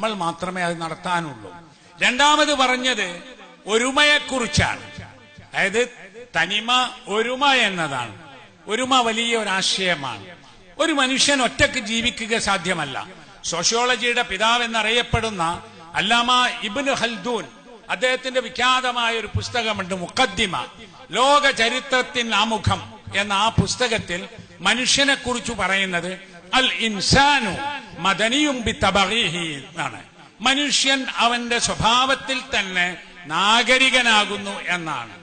നമ്മൾ മാത്രമേ അത് നടത്താനുള്ളൂ. രണ്ടാമത് പറഞ്ഞത് ഒരുമയെക്കുറിച്ചാണ്. അതായത് തനിമ ഒരുമ എന്നതാണ്. ഒരുമ വലിയ ഒരു ആശയമാണ് ഒരു മനുഷ്യൻ ഒറ്റയ്ക്ക് ജീവിക്കുക സാധ്യമല്ല. സോഷ്യോളജിയുടെ പിതാവ് എന്നറിയപ്പെടുന്ന അല്ലാമ ഇബ്നു ഹൽദൂൻ അദ്ദേഹത്തിന്റെ വിഖ്യാതമായ ഒരു പുസ്തകമുണ്ട് മുഖദ്ദിമ. ലോക ചരിത്രത്തിൻ ആമുഖം എന്ന ആ പുസ്തകത്തിൽ മനുഷ്യനെ കുറിച്ച് പറയുന്നത് അൽ ഇൻസാനു മദനിയും എന്നാണ്. മനുഷ്യൻ അവന്റെ സ്വഭാവത്തിൽ തന്നെ നാഗരികനാകുന്നു എന്നാണ്.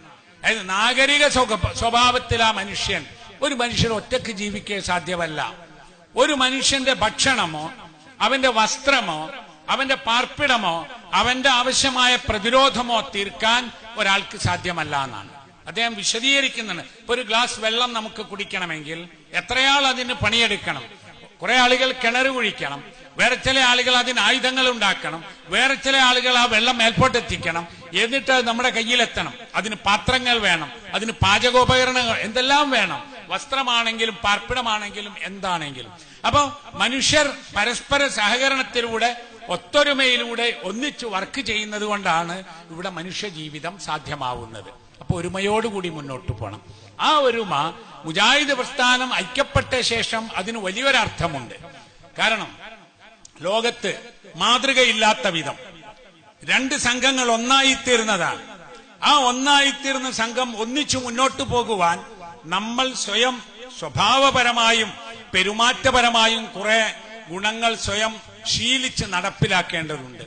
അതായത് നാഗരിക സ്വഭാവത്തിൽ ആ മനുഷ്യൻ. ഒരു മനുഷ്യൻ ഒറ്റയ്ക്ക് ജീവിക്കേ സാധ്യമല്ല. ഒരു മനുഷ്യന്റെ ഭക്ഷണമോ അവന്റെ വസ്ത്രമോ അവന്റെ പാർപ്പിടമോ അവന്റെ ആവശ്യമായ പ്രതിരോധമോ തീർക്കാൻ ഒരാൾക്ക് സാധ്യമല്ല എന്നാണ്. അദ്ദേഹം വിശദീകരിക്കുന്നുണ്ട്. ഇപ്പൊ ഒരു ഗ്ലാസ് വെള്ളം നമുക്ക് കുടിക്കണമെങ്കിൽ എത്രയാൾ അതിന് പണിയെടുക്കണം? കുറെ ആളുകൾ കിണർ കുഴിക്കണം. വേറെ ചില ആളുകൾ അതിന് ആയുധങ്ങൾ ഉണ്ടാക്കണം. വേറെ ചില ആളുകൾ ആ വെള്ളം മേൽപോട്ട് എത്തിക്കണം എന്നിട്ട് അത് നമ്മുടെ കയ്യിലെത്തണം. അതിന് പാത്രങ്ങൾ വേണം. അതിന് പാചകോപകരണങ്ങൾ എന്തെല്ലാം വേണം? വസ്ത്രമാണെങ്കിലും പാർപ്പിടമാണെങ്കിലും എന്താണെങ്കിലും. അപ്പൊ മനുഷ്യർ പരസ്പര സഹകരണത്തിലൂടെ ഒത്തൊരുമയിലൂടെ ഒന്നിച്ച് വർക്ക് ചെയ്യുന്നത് കൊണ്ടാണ് ഇവിടെ മനുഷ്യ ജീവിതം സാധ്യമാവുന്നത്. അപ്പൊ ഒരുമയോടുകൂടി മുന്നോട്ട് പോകണം ആ ഒരുമ മുജാഹിദ് പ്രസ്ഥാനം ഐക്യപ്പെട്ട ശേഷം അതിന് വലിയൊരർത്ഥമുണ്ട്. കാരണം ലോകത്ത് മാതൃകയില്ലാത്ത വിധം രണ്ട് സംഘങ്ങൾ ഒന്നായിത്തീർന്നതാണ്. ആ ഒന്നായിത്തീർന്ന സംഘം ഒന്നിച്ചു മുന്നോട്ടു പോകുവാൻ നമ്മൾ സ്വയം സ്വഭാവപരമായും പെരുമാറ്റപരമായും കുറെ ഗുണങ്ങൾ സ്വയം ശീലിച്ച് നടപ്പിലാക്കേണ്ടതുണ്ട്.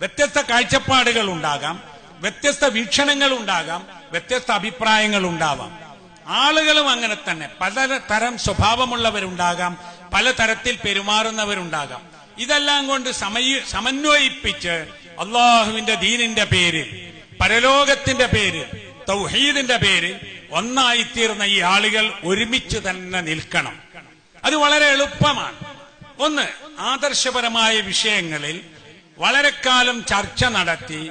വ്യത്യസ്ത കാഴ്ചപ്പാടുകൾ ഉണ്ടാകാം വ്യത്യസ്ത വീക്ഷണങ്ങൾ ഉണ്ടാകാം വ്യത്യസ്ത അഭിപ്രായങ്ങൾ ഉണ്ടാവാം. ആളുകളും അങ്ങനെ തന്നെ. പല തരം സ്വഭാവമുള്ളവരുണ്ടാകാം പലതരത്തിൽ പെരുമാറുന്നവരുണ്ടാകാം. ഇതെല്ലാം കൊണ്ട് സമയ സമന്വയിപ്പിച്ച് അള്ളാഹുവിന്റെ ദീനിന്റെ പേരിൽ പരലോകത്തിന്റെ പേരിൽ തൗഹീദിന്റെ പേരിൽ ഒന്നായിത്തീർന്ന ഈ ആളുകൾ ഒരുമിച്ച് തന്നെ നിൽക്കണം. അത് വളരെ എളുപ്പമാണ്. ഒന്ന് ആദർശപരമായ വിഷയങ്ങളിൽ വളരെക്കാലം കാലം ചർച്ച നടത്തി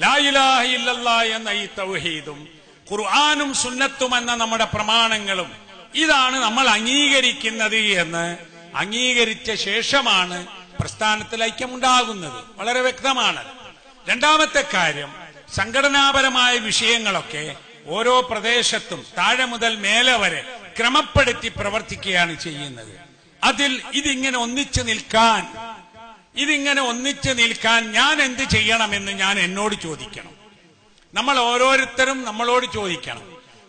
ലായിലാഹ ഇല്ലല്ലാ എന്ന ഈ തൗഹീദും ഖുർആാനും സുന്നത്തും എന്ന നമ്മുടെ പ്രമാണങ്ങളും ഇതാണ് നമ്മൾ അംഗീകരിക്കുന്നത് എന്ന് അംഗീകരിച്ച ശേഷമാണ് പ്രസ്ഥാനത്തിൽ ഐക്യമുണ്ടാകുന്നത്. വളരെ വ്യക്തമാണ്. രണ്ടാമത്തെ കാര്യം സംഘടനാപരമായ വിഷയങ്ങളൊക്കെ ഓരോ പ്രദേശത്തും താഴെ മുതൽ മേലെ വരെ ക്രമപ്പെടുത്തി പ്രവർത്തിക്കുകയാണ് ചെയ്യുന്നത്. അതിൽ ഇതിങ്ങനെ ഒന്നിച്ചു നിൽക്കാൻ ഇതിങ്ങനെ ഒന്നിച്ചു നിൽക്കാൻ ഞാൻ എന്ത് ചെയ്യണമെന്ന് ഞാൻ എന്നോട് ചോദിക്കണം. നമ്മൾ ഓരോരുത്തരും നമ്മളോട് ചോദിക്കണം.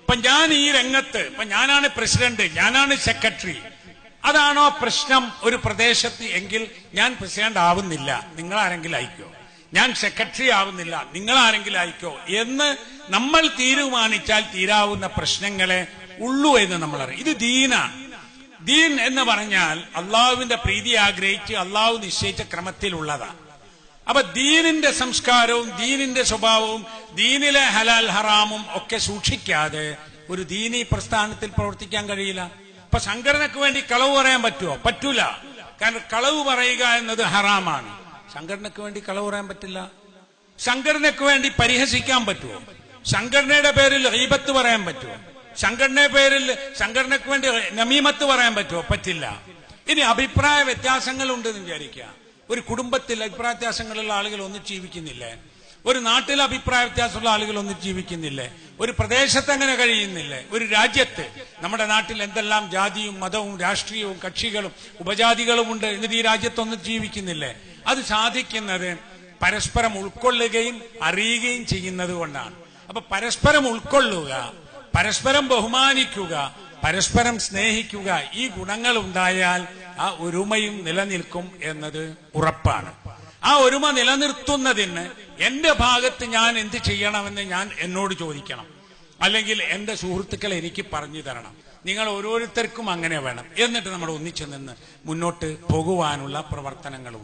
ഇപ്പൊ ഞാൻ ഈ രംഗത്ത് ഇപ്പൊ ഞാനാണ് പ്രസിഡന്റ് ഞാനാണ് സെക്രട്ടറി അതാണോ പ്രശ്നം ഒരു പ്രദേശത്ത് എങ്കിൽ ഞാൻ പ്രസിഡന്റ് ആവുന്നില്ല. നിങ്ങൾ ആരെങ്കിലും അയക്കോ ഞാൻ സെക്രട്ടറി ആവുന്നില്ല. നിങ്ങൾ ആരെങ്കിലും അയക്കോ എന്ന് നമ്മൾ തീരുമാനിച്ചാൽ തീരാവുന്ന പ്രശ്നങ്ങളെ ഉള്ളൂ എന്ന് നമ്മൾ അറിയും ഇത് ദീനാണ്. ദീൻ എന്ന് പറഞ്ഞാൽ അള്ളാഹുവിന്റെ പ്രീതി ആഗ്രഹിച്ച് അള്ളാഹു നിശ്ചയിച്ച ക്രമത്തിലുള്ളതാണ്. അപ്പൊ ദീനിന്റെ സംസ്കാരവും ദീനിന്റെ സ്വഭാവവും ദീനിലെ ഹലാൽ ഹറാമും ഒക്കെ സൂക്ഷിക്കാതെ ഒരു ദീനി പ്രസ്ഥാനത്തിൽ പ്രവർത്തിക്കാൻ കഴിയില്ല. ഇപ്പൊ സംഘടനക്ക് വേണ്ടി കളവ് പറയാൻ പറ്റുമോ പറ്റൂല. കാരണം കളവ് പറയുക എന്നത് ഹറാമാണ്. സംഘടനക്ക് വേണ്ടി കളവ് പറയാൻ പറ്റില്ല. സംഘടനക്ക് വേണ്ടി പരിഹസിക്കാൻ പറ്റുമോ സംഘടനയുടെ പേരിൽ റീബത്ത് പറയാൻ പറ്റുമോ സംഘടനയുടെ പേരിൽ സംഘടനക്ക് വേണ്ടി നമീമത്ത് പറയാൻ പറ്റുമോ പറ്റില്ല. ഇനി അഭിപ്രായ വ്യത്യാസങ്ങൾ ഉണ്ടെന്ന് വിചാരിക്കുക. ഒരു കുടുംബത്തിൽ അഭിപ്രായ വ്യത്യാസങ്ങളുള്ള ആളുകൾ ഒന്നും ജീവിക്കുന്നില്ലേ? ഒരു നാട്ടിൽ അഭിപ്രായ വ്യത്യാസമുള്ള ആളുകൾ ഒന്നും ജീവിക്കുന്നില്ലേ. ഒരു പ്രദേശത്ത് അങ്ങനെ കഴിയുന്നില്ലേ. ഒരു രാജ്യത്ത് നമ്മുടെ നാട്ടിൽ എന്തെല്ലാം ജാതിയും മതവും രാഷ്ട്രീയവും കക്ഷികളും ഉപജാതികളും ഉണ്ട് എന്നിട്ട് ഈ രാജ്യത്തൊന്നും ജീവിക്കുന്നില്ലേ. അത് സാധിക്കുന്നത് പരസ്പരം ഉൾക്കൊള്ളുകയും അറിയുകയും ചെയ്യുന്നത് കൊണ്ടാണ്. അപ്പൊ പരസ്പരം ഉൾക്കൊള്ളുക പരസ്പരം ബഹുമാനിക്കുക പരസ്പരം സ്നേഹിക്കുക ഈ ഗുണങ്ങൾ ഉണ്ടായാൽ ആ ഒരുമയും നിലനിൽക്കും എന്നത് ഉറപ്പാണ്. ആ ഒരുമ നിലനിർത്തുന്നതിന് എന്റെ ഭാഗത്ത് ഞാൻ എന്ത് ചെയ്യണമെന്ന് ഞാൻ എന്നോട് ചോദിക്കണം. അല്ലെങ്കിൽ എന്റെ സുഹൃത്തുക്കൾ എനിക്ക് പറഞ്ഞു തരണം. നിങ്ങൾ ഓരോരുത്തർക്കും അങ്ങനെ വേണം. എന്നിട്ട് നമ്മൾ ഒന്നിച്ചു നിന്ന് മുന്നോട്ട് പോകുവാനുള്ള പ്രവർത്തനങ്ങൾ